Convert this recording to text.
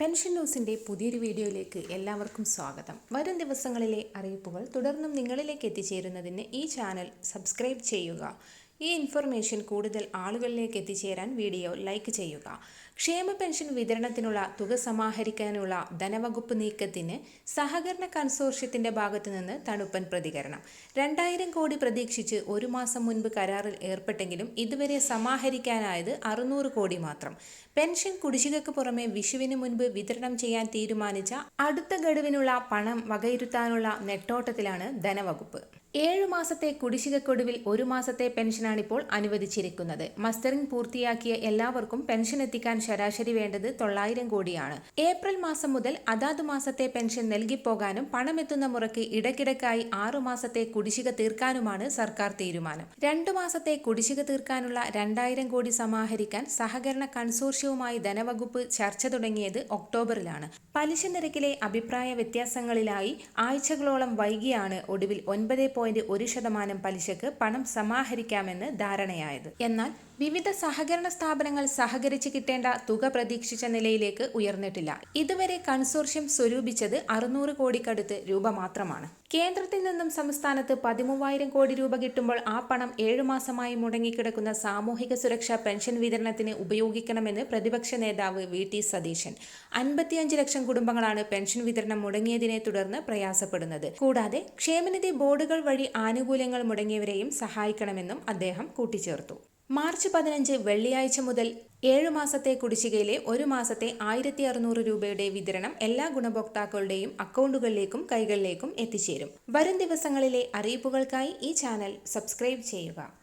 Pension ന്യൂസിന്റെ പുതിയൊരു വീഡിയോയിലേക്ക് എല്ലാവർക്കും സ്വാഗതം. വരും ദിവസങ്ങളിലെ അറിയിപ്പുകൾ തുടർന്നും നിങ്ങളിലേക്ക് എത്തിച്ചേരുന്നതിന് ഈ ചാനൽ സബ്സ്ക്രൈബ് ചെയ്യുക. ഈ ഇൻഫർമേഷൻ കൂടുതൽ ആളുകളിലേക്ക് എത്തിച്ചേരാൻ വീഡിയോ ലൈക്ക് ചെയ്യുക. ക്ഷേമ പെൻഷൻ വിതരണത്തിനുള്ള തുക സമാഹരിക്കാനുള്ള ധനവകുപ്പ് നീക്കത്തിന് സഹകരണ കൺസോർഷ്യത്തിന്റെ ഭാഗത്തുനിന്ന് തണുപ്പൻ പ്രതികരണം. രണ്ടായിരം കോടി പ്രതീക്ഷിച്ച് ഒരു മാസം മുൻപ് കരാറിൽ ഏർപ്പെട്ടെങ്കിലും ഇതുവരെ സമാഹരിക്കാനായത് അറുന്നൂറ് കോടി മാത്രം. പെൻഷൻ കുടിശ്ശികക്ക് പുറമെ വിഷുവിന് മുൻപ് വിതരണം ചെയ്യാൻ തീരുമാനിച്ച അടുത്ത ഗഡുവിനുള്ള പണം വകയിരുത്താനുള്ള നെട്ടോട്ടത്തിലാണ് ധനവകുപ്പ്. ഏഴു മാസത്തെ കുടിശ്ശികക്കൊടുവിൽ ഒരു മാസത്തെ പെൻഷനാണിപ്പോൾ അനുവദിച്ചിരിക്കുന്നത്. മസ്റ്ററിംഗ് പൂർത്തിയാക്കിയ എല്ലാവർക്കും പെൻഷൻ എത്തിക്കാൻ ശരാശരി വേണ്ടത് തൊള്ളായിരം കോടിയാണ്. ഏപ്രിൽ മാസം മുതൽ അതാത് മാസത്തെ പെൻഷൻ നൽകിപ്പോകാനും പണമെത്തുന്ന മുറയ്ക്ക് ഇടയ്ക്കിടയ്ക്കായി ആറു മാസത്തെ കുടിശ്ശിക തീർക്കാനുമാണ് സർക്കാർ തീരുമാനം. രണ്ടു മാസത്തെ കുടിശ്ശിക തീർക്കാനുള്ള രണ്ടായിരം കോടി സമാഹരിക്കാൻ സഹകരണ കൺസോർഷ്യവുമായി ധനവകുപ്പ് ചർച്ച തുടങ്ങിയത് ഒക്ടോബറിലാണ്. പലിശ നിരക്കിലെ അഭിപ്രായ വ്യത്യാസങ്ങളിലായി ആഴ്ചകളോളം വൈകിയാണ് ഒടുവിൽ ഒൻപത് പോയിന്റ് ഒരു ശതമാനം പലിശക്ക് പണം സമാഹരിക്കാമെന്ന് ധാരണയായത്. എന്നാൽ വിവിധ സഹകരണ സ്ഥാപനങ്ങൾ സഹകരിച്ച് കിട്ടേണ്ട തുക പ്രതീക്ഷിച്ച നിലയിലേക്ക് ഉയർന്നിട്ടില്ല. ഇതുവരെ കൺസോർഷ്യം സ്വരൂപിച്ചത് അറുന്നൂറ് കോടിക്കടുത്ത് രൂപ മാത്രമാണ്. കേന്ദ്രത്തിൽ നിന്നും സംസ്ഥാനത്ത് പതിമൂവായിരം കോടി രൂപ കിട്ടുമ്പോൾ ആ പണം ഏഴു മാസമായി മുടങ്ങിക്കിടക്കുന്ന സാമൂഹിക സുരക്ഷാ പെൻഷൻ വിതരണത്തിന് ഉപയോഗിക്കണമെന്ന് പ്രതിപക്ഷ നേതാവ് വി. ടി. സതീശൻ. അൻപത്തിയഞ്ച് ലക്ഷം കുടുംബങ്ങളാണ് പെൻഷൻ വിതരണം മുടങ്ങിയതിനെ തുടർന്ന് പ്രയാസപ്പെടുന്നത്. കൂടാതെ ക്ഷേമനിധി ബോർഡുകൾ വഴി ആനുകൂല്യങ്ങൾ മുടങ്ങിയവരെയും സഹായിക്കണമെന്നും അദ്ദേഹം കൂട്ടിച്ചേർത്തു. മാർച്ച് പതിനഞ്ച് വെള്ളിയാഴ്ച മുതൽ ഏഴു മാസത്തെ കുടിശ്ശികയിലെ ഒരു മാസത്തെ ആയിരത്തി അറുന്നൂറ് രൂപയുടെ വിതരണം എല്ലാ ഗുണഭോക്താക്കളുടെയും അക്കൗണ്ടുകളിലേക്കും കൈകളിലേക്കും എത്തിച്ചേരും. വരും ദിവസങ്ങളിലെ അറിയിപ്പുകൾക്കായി ഈ ചാനൽ സബ്സ്ക്രൈബ് ചെയ്യുക.